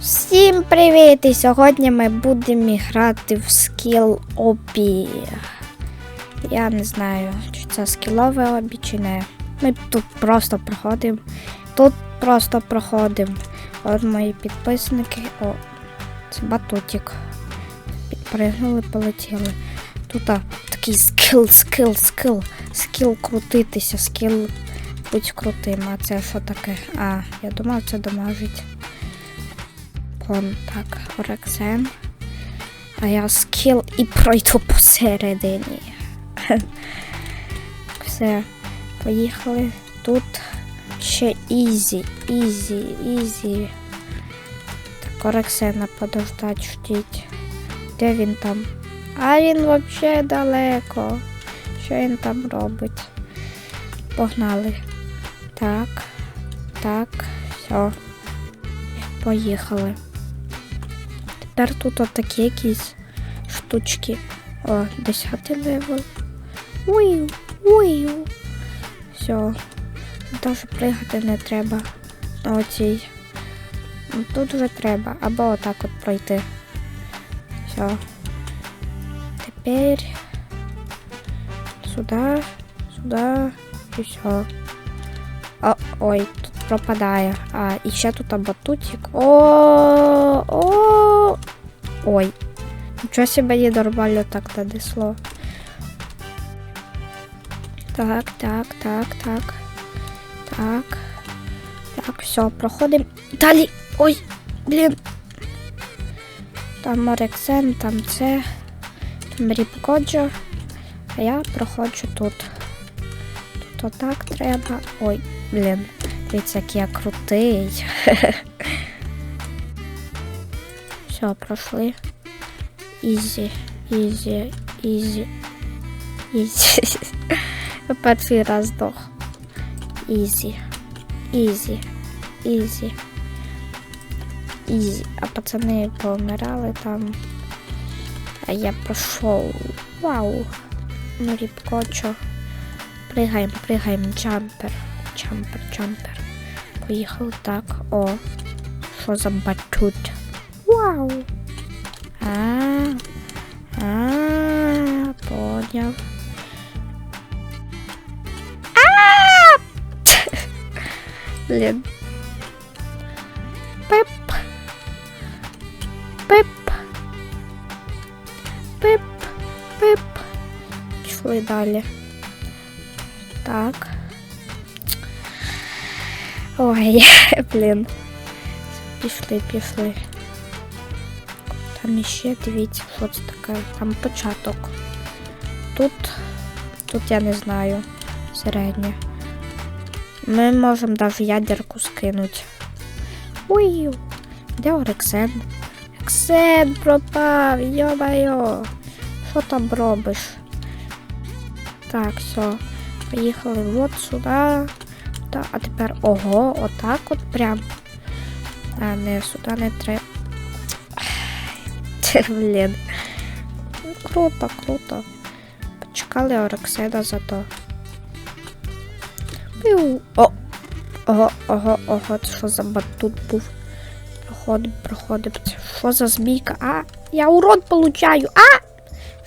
Всім привіт! І сьогодні ми будемо грати в скіл обі. Я не знаю, чи це скілове обі, чи не. Ми тут просто проходимо. Тут просто проходимо. От мої підписники. О, це батутик. Підпригнули, полетіли. Тут а, такий скіл, скіл, скіл. Скіл крутитися, скіл будь крутим. А це що таке? А, я думав, це домажить. Вон так, Орексен. А я скіл і пройду посередині. Все, поїхали. Тут ще ізі, ізі, ізі. Так, Орексена подождать, ждіть. Де він там? А він взагалі далеко. Що він там робить? Погнали. Так, так, все. Поїхали. Тепер тут отакі якісь штучки. О, 10 левел. Уй, уй. Все. Даже пригати не треба оцій. Ну, Тут вже треба. Або отак от пройти. Все. Тепер сюди, сюди і все. О, ой, тут пропадає. А, і ще тут батутик. О, о, ой. Нічого себе не нормально так нанесло. Так, так, так, так. Так. Так, все, проходимо. Далі. Ой, блін. Там Орексен, там це. Там Ріпкоджо. А я проходжу тут. Тут отак треба. Ой, блін. Дивіться, який я крутий. Все, пройшли. Ізі, ізі, ізі, ізі. Перший раз здох. Ізі, ізі, ізі. Ізі. А пацани помирали там. А я пройшов. Вау. Ну, рібкочо. Пригаємо, пригаємо, джампер. Джампер, джампер. Поїхали так. О. Що за батут? Вау. А. А. Поняв. А! Блін. Пип. Пип. Пип. Пип. Пішли далі. Так. Ой, блін. Пішли, пішли. Іще дивіться, це таке. Там початок. Тут. Тут я не знаю. Середнє. Ми можемо навіть ядерку скинути. Ой, де Орексен? Орексен пропав, йо-майо. Що там робиш? Так, все. Поїхали от сюди. Та, а тепер ого, отак от прям. А, не, сюди не треба. Блін. Ну, Круто, круто. Почекали Орексена зато. Пиу. О! Ого, ого, ого, це що за батут був? Проходим, проходим. Це що за змійка? А, я урон получаю. А!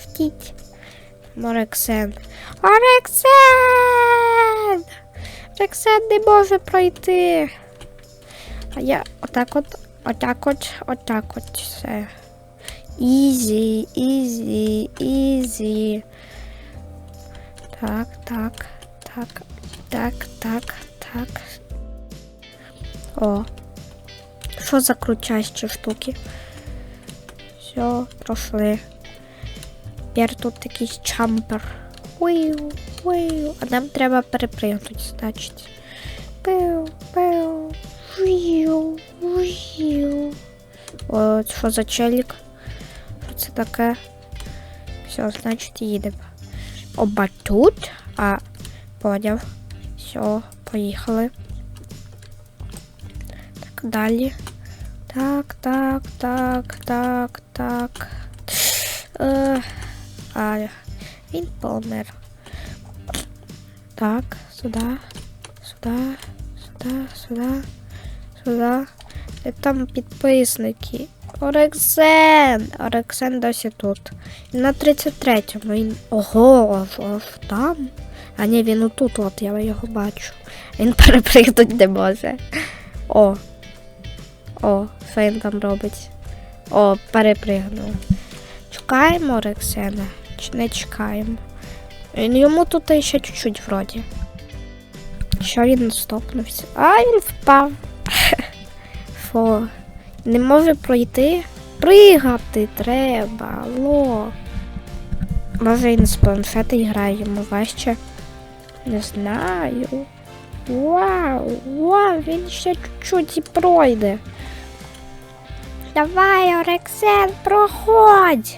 Ждіть. Орексен. Орексен! Орексен не може пройти. А я отак от, отак от, отак от все. Ізі, ізі, ізі. Так, так, так, так, так, так. О. Що за крутящі штуки? Все, пройшли. Тепер тут якийсь чампер. Уiu, уiu. А нам треба перепригнути, значить. Пиу, пиу, уiu, уiu. О, що за челік? Що це таке? Все, значить, їдемо. О, батут? А, поняв. Все, поїхали. Так, далі. Так, так, так, так, так. Е, а, він помер. Так, сюди, сюди, сюди, сюди, сюди. Де там підписники? Орексен! Орексен досі тут. На 33-му. Він. Ого, аж, там. А ні, він отут, от я його бачу. Він перепригнути не може. О. О, що він там робить? О, перепригнув. Чекаємо Орексена? Чи не чекаємо? Він йому тут ще чуть-чуть вроді. Що він стопнувся? А, він впав. Фу. Не може пройти. Пригати треба. Алло. Може він з планшета грає йому важче. Не знаю. Вау, вау, він ще чуть-чуть і пройде. Давай, Орексен, проходь.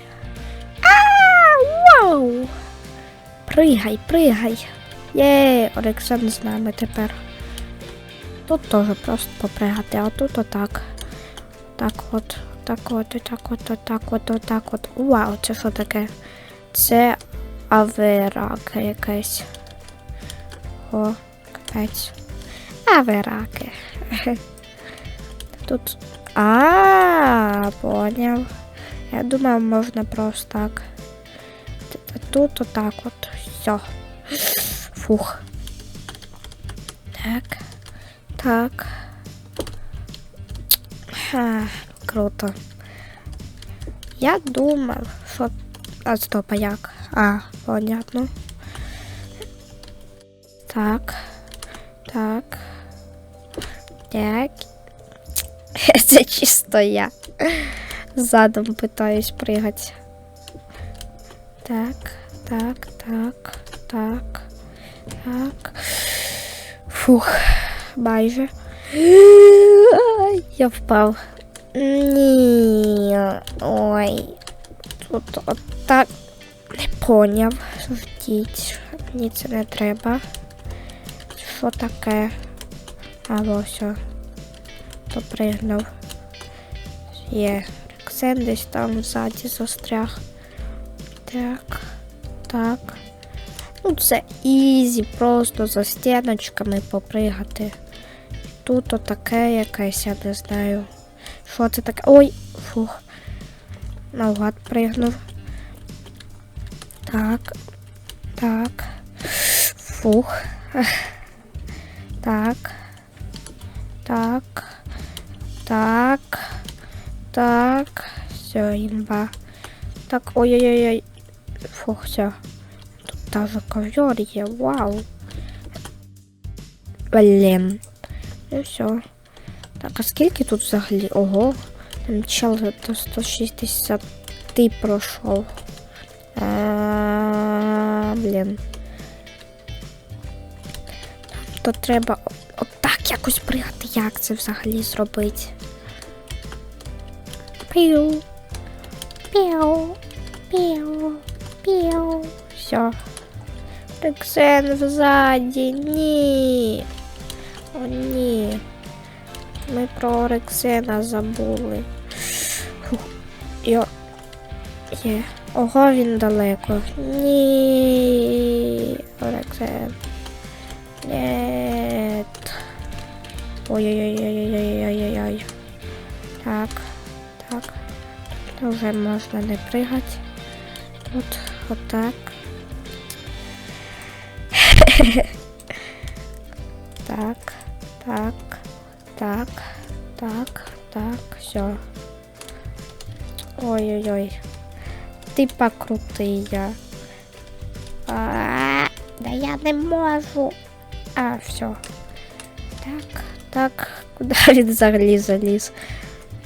А, вау. Пригай, пригай. Є, Орексен з нами тепер. Тут теж просто попригати, а тут отак. Так от, так от, так от, так от, так от. Вау, це що таке? Це аверака якась. О, капець. Авераки. Тут. А, поняв. Я думав, можна просто так. Т- Тут отак от. Все. Фух. Так. Так. Ха, круто. Я думав, що. А стоп, а як? А, понятно. Так. Так. Так. Це чисто я. Задом питаюсь пригати. Так, так, так, так, так. Фух, майже. Я впав. Ні. Ой. Тут отак. Не поняв. Ждіть. Мені це не треба. Що таке? А, все. Допригнув. Є. Рексен десь там ззаді застряг. Так. Так. Ну, це ізі, просто за стіночками попригати. Тут отаке якесь, я не знаю. Що це таке? Ой! Фух. Наугад пригнув. Так. Так. Фух. Так. Так. Так. Так. Все, имба. Так, ой-ой-ой. Фух, все. Тут даже ковер є. Вау. Блін. Ну все. Так, а скільки тут взагалі? Ого. Там чел до 160 пройшов. А, блін. То треба о- отак якось пригати, як це взагалі зробити. Піу. Піу. Піу. Піу. Все. Рексен взаді. Ні. О, ні. Ми про Рексена забули. Фух. Йо. Є. Ого, він далеко. Ні. Рексен. Нет. Ой-ой-ой-ой-ой-ой-ой-ой. Так, так. Тут вже можна не пригати. Тут отак. так, так, так, так, так, все. Ой-ой-ой. Типа крутий я. А, да я не можу. А, все. Так, так, куди він взагалі заліз?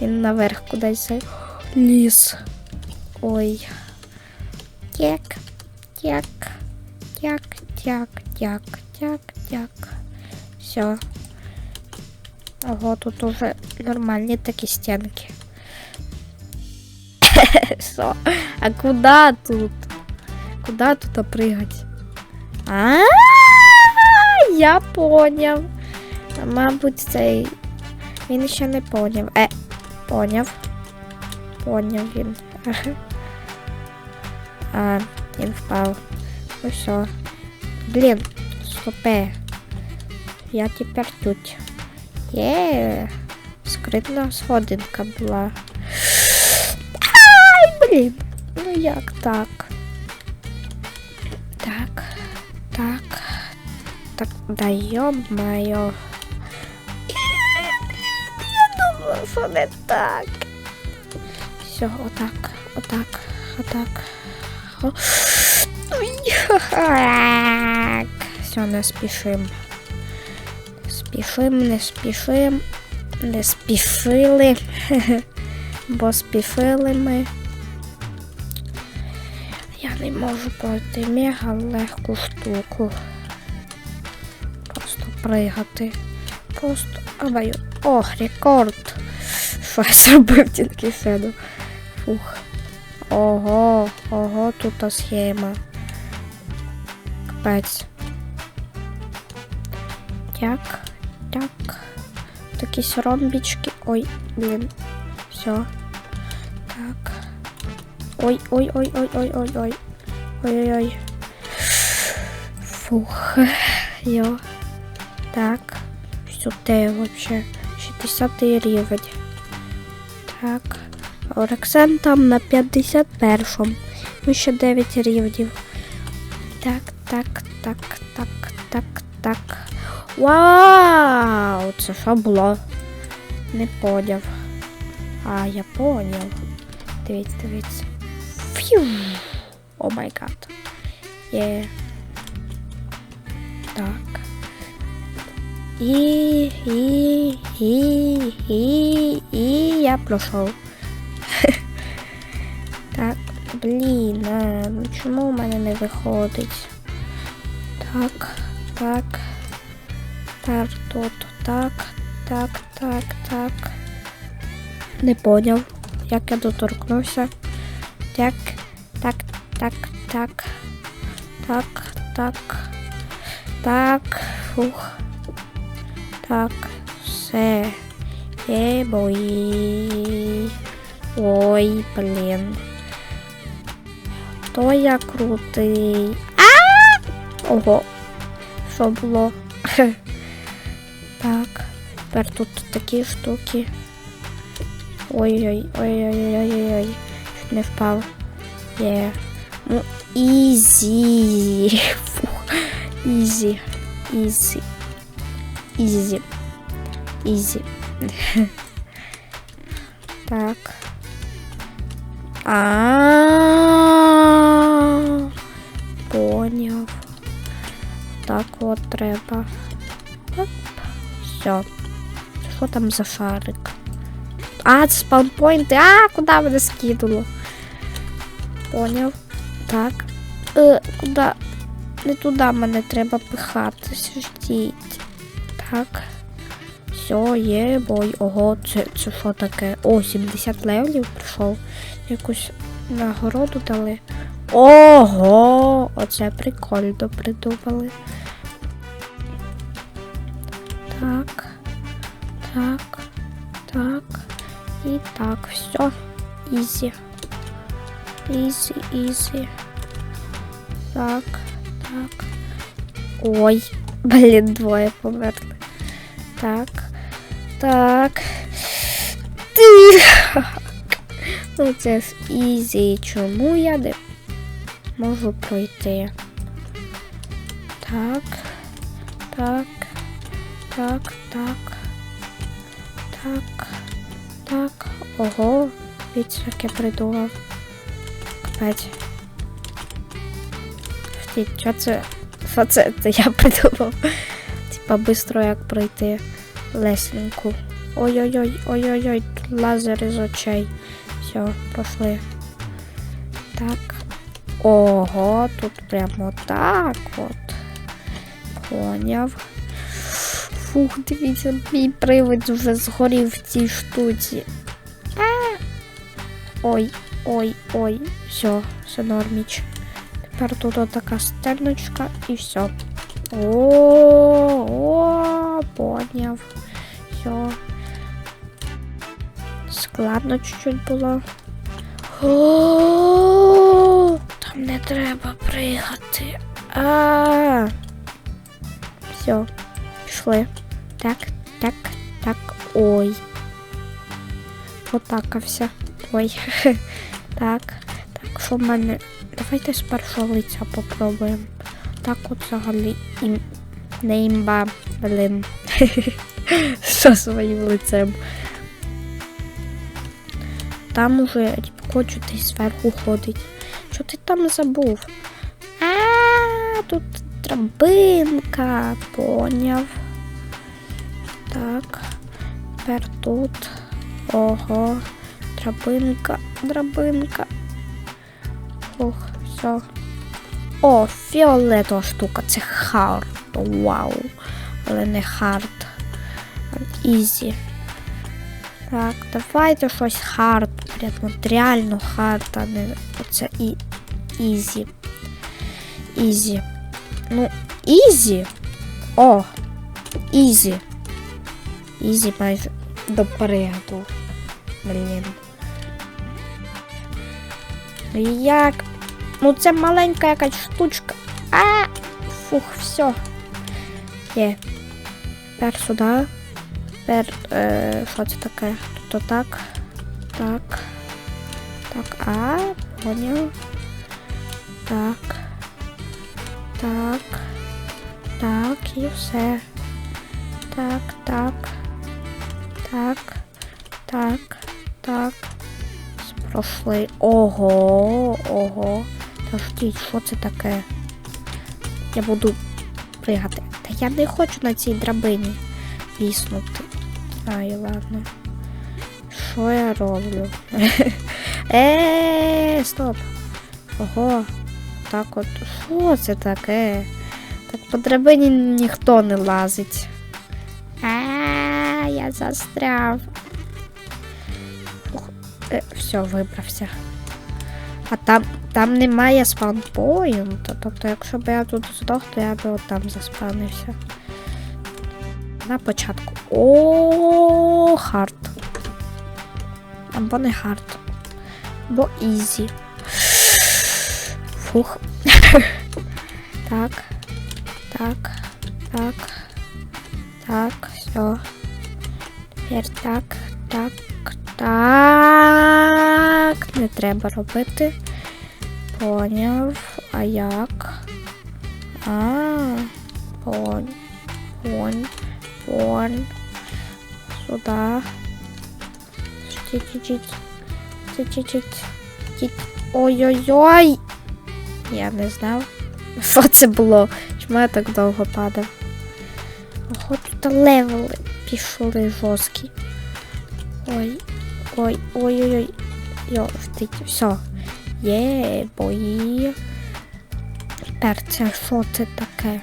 Він наверх кудись заліз. Ой. Тяк, тяк, тяк, тяк, тяк, тяк, тяк. Все. Ого, тут уже нормальні такі стінки. А куда тут? Куда тут прыгать? А, я поняв. Мабуть, цей. Він ще не поняв. Е, поняв. Поняв він. А, він впав. Ну все. Блін, стопе. Я тепер тут. Є. скритна сходинка була. Ай, блін. Ну як так? Так, так. Так, да йо-моє. Я думала, що не так. Все, отак, отак, отак. О. Так. Все, не спішим. Не спішим, не спішим. Не спішили. Бо спішили ми. Я не можу пройти мега легку штуку. Просто пригати. Просто абаю. О, рекорд. Що я зробив тільки седу. Фух. Ого, ого, тут схема. Капець. Так, так. Такі ромбічки. Ой, блін. Все. Так. Ой, ой, ой, ой, ой, ой, ой. Ой-ой-ой. Фух. Йо. Так. Те вообще? 60 рівень. Так. Орексен там на 51-му. Ну ще 9 рівнів. Так, так, так, так, так, так. Вау! Це що було? Не поняв. А, я поняв. Дивіться, дивіться. Фью! О май гад. Є. Так. І, і, і, і, і я пройшов. Так, блін, ну чому у мене не виходить? Так, так. Так, тут, так, так, так, так. Не поняв, як я доторкнувся. Так, так, так, так. Так, так. Так, фух. Так, все. Є бої. Ой, блін. То я крутий. А! Ого. Що було? Так. Тепер тут такі штуки. Ой-ой, ой-ой-ой-ой-ой. Чуть не впав. Є. Ну, ізі. Фух. Ізі. Ізі. Ізі. Ізі. Так. А. Поняв. Так от треба. Все. Що там за шарик? А, це спаунпойнти. А, куди мене скинуло? Поняв. Так. Е, куди? Не туди мене треба пихати. Ждіть. Так. Все, є. Ого, це, це що таке? О, 70 левелів прийшов. Якусь нагороду дали. Ого! Оце прикольно придумали. Так, все. Ізі. Ізі, ізі. Так, так. Ой, блін, двоє померли. Так. Так. Так. Ну це ж ізі. Чому я не можу пройти? Так. Так. Так, так. Так. Ого. Дивіться, як я придумав. Капець. Що це? Що це? Це я придумав. Типа бистро як пройти лесенку. Ой-ой-ой, ой-ой-ой, лазер із очей. Все, пошли. Так. Ого, тут прямо так от. Поняв. Фух, дивіться, мій привид вже згорів в цій штуці. А! Ой, ой, ой. Все, все норміч. Тепер тут отака стельночка і все. О, о, поняв. Все. Складно чуть-чуть було. О, там не треба пригати. А. Все, пішли. Так, так, так. Ой. потакався. Ой. Так. Так, що в мене. Давайте з першого лиця попробуємо. Так от взагалі ім... не імба, блин. Що своїм лицем. Там уже хочу ти зверху ходить. Що ти там забув? А, тут драбинка, поняв. Так. Тепер тут. Ого. Драбинка, драбинка. Ох, все. О, фіолетова штука, це хард. Вау. Але не хард. Ізі. Так, давайте щось хард. Прям от реально хард, а не оце і ізі. Ізі. Ну, ізі. О! Ізі. Ізі майже до перегляду. Блін. Як? Ну це маленька якась штучка. А! Фух, все. Є. Тепер сюди. Тепер, е, що це таке? Тут так. Так. Так, а, поняв. Так. Так. Так, і все. Так, так. Так. Так. Так. Пройшли. Ого, ого. Та що це таке? Я буду пригати. Та я не хочу на цій драбині віснути. Ай, ладно. Що я роблю? Е, стоп. Ого. Так от. Що це таке? Так по драбині ніхто не лазить. А, я застряв. Е, все, вибрався. А там, там немає спаунпоінту. Тобто, якщо б я тут здох, то я би отам заспавнився. На початку. О, хард. Або не хард. Або ізі. Фух. так. Так. Так. Так. Все. Тепер так. Так. Так. Не треба робити. Поняв. А як? А, понь. Понь. Понь. Сюда. Ой-ой-ой. Я не знав. Що це було? Чому я так довго падав? Ого, тут левели пішли жорсткі. Ой, ой, ой-ой-ой. Йо, втить. Все. Є, бої. Тепер це що це таке?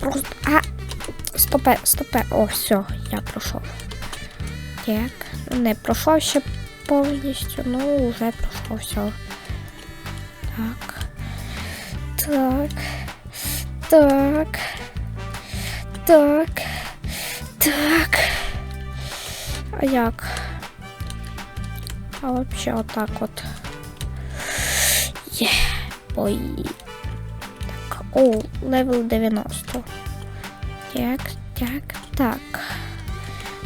Просто. А! Стопе, стопе. О, все, я пройшов. Так, не пройшов ще повністю, ну вже пройшов все. Так. Так. Так. Так. Так. А як? А вообще отак от. Є. Ой. Так. О, левел 90. Так, так, так.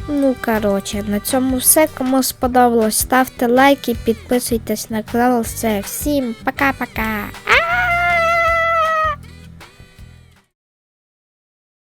Ну, коротше, на цьому все. Кому сподобалось, ставте лайки, підписуйтесь на канал. Все, всім пока-пока.